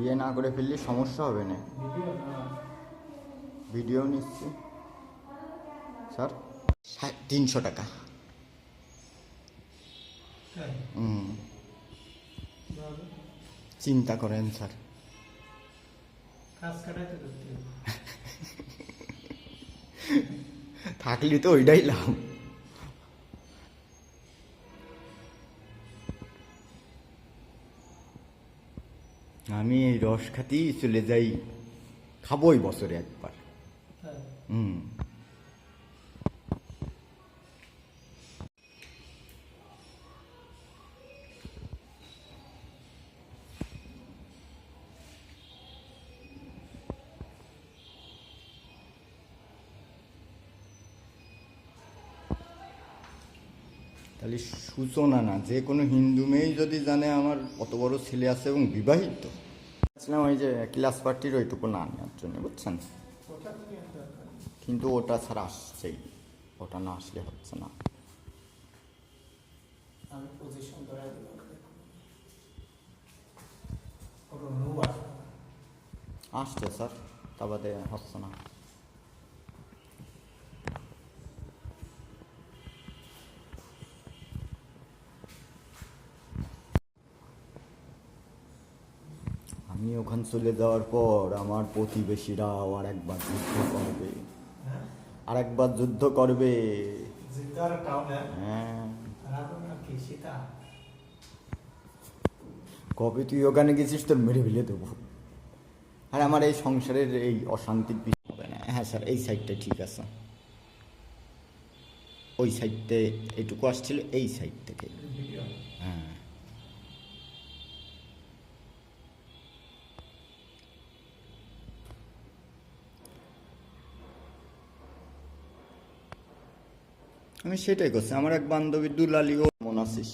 বিয়ে না করে ফেললে সমস্যা হবে না। ভিডিও নিচ্ছি। স্যার তিনশো টাকা। হুম। চিন্তা করেন, স্যার। থাকলে তো ওইটাই লাভ। আমি রস খাতেই চলে যাই খাবোই বছরে একবার। হুম। তাহলে সূচনা না যে কোনো হিন্দু মেয়েই যদি জানে আমার কত বড় ছেলে আছে এবং বিবাহিত। ছিলাম ওই যে ক্লাস পার্টির ওইটুকু না নেওয়ার জন্য বুঝছেন? কিন্তু ওটা ছাড়া আসছেই ওটা না আসলে হচ্ছে না। আসছে স্যার তা বাদে হচ্ছে না। আমি ওখান চলে যাওয়ার পর আমার প্রতিবেশীরা আর একবার যুদ্ধ করবে। হ্যাঁ আর একবার যুদ্ধ করবে। হ্যাঁ? সীতা? কবে তুই ওখানে গেছিস? তোর মেরে ফেলে দেবো। আর আমার এই সংসারের এই অশান্তির পিছনে হবে না। হ্যাঁ স্যার এই সাইডটা ঠিক আছে। ওই সাইডতে এটুকু আসছিল এই সাইড থেকে ভিডিও হ্যাঁ আমি সেটাই করছি। আমার এক বান্ধবী দুলালি, ও মন আছিস।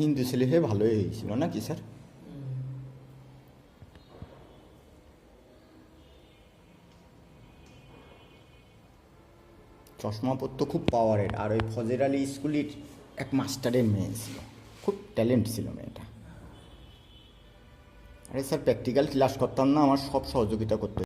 হিন্দু ছেলে হে ভালোই হয়েছিল, নাকি স্যার? চশমা পরতো খুব পাওয়ারের আর ওই ফজের আলী স্কুলের এক মাস্টারের মেয়ে ছিল। খুব ট্যালেন্ট ছিল মেয়েটা। আরে স্যার প্র্যাকটিক্যাল ক্লাস করতাম না, আমার সব সহযোগিতা করতে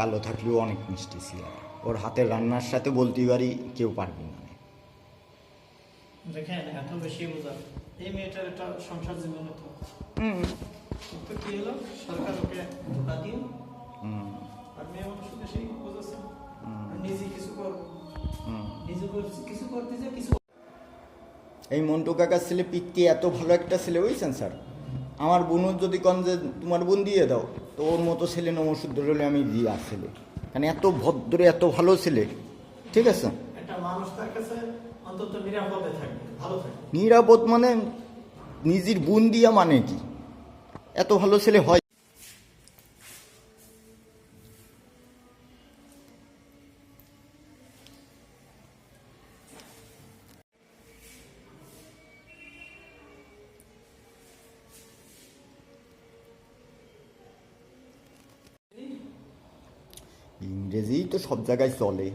কালো থাকলেও অনেক মিষ্টি ছিল ওর হাতের রান্নার সাথে বলতে পারি কেউ পারবে না। দেখেন এত বেশি বোঝা। এই মেয়েটার একটা সংসার জীবন হতো। তো কি হলো? সরকার ওকে ধোকা দিও আর মেয়ে মানুষ বুঝেছে আর নিজে কিছু কর। হুম। নিজে করছি কিছু করতে যে কিছু এই মন্টু কাকার ছেলে পিকটি এত ভালো একটা ছেলে বুঝছেন স্যার? আমার বোনের যদি কন যে তোমার বোন দিয়ে দাও। তো ওর মতো ছেলে নমসূদ্র হলে আমি দিয়ে ছেলে। কারণ এত ভদ্র এত ভালো ছেলে। ঠিক আছে? নিরাপদ মানে নিজের বোন দিয়া মানে কি? এত ভালো ছেলে হয় ইংরেজি তো সব জায়গায় চলে।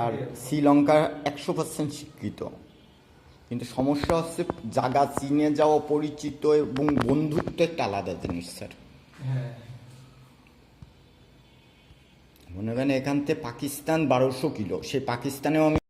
আর শ্রীলঙ্কার শ্রীলঙ্কা একশো পার্সেন্ট শিক্ষিত। কিন্তু সমস্যা হচ্ছে জায়গা চিনে যাওয়া পরিচিত এবং বন্ধুত্ব একটা আলাদা জিনিস স্যার। হ্যাঁ। মনে করেন এখান থেকে পাকিস্তান বারোশো কিলো সেই পাকিস্তানেও আমি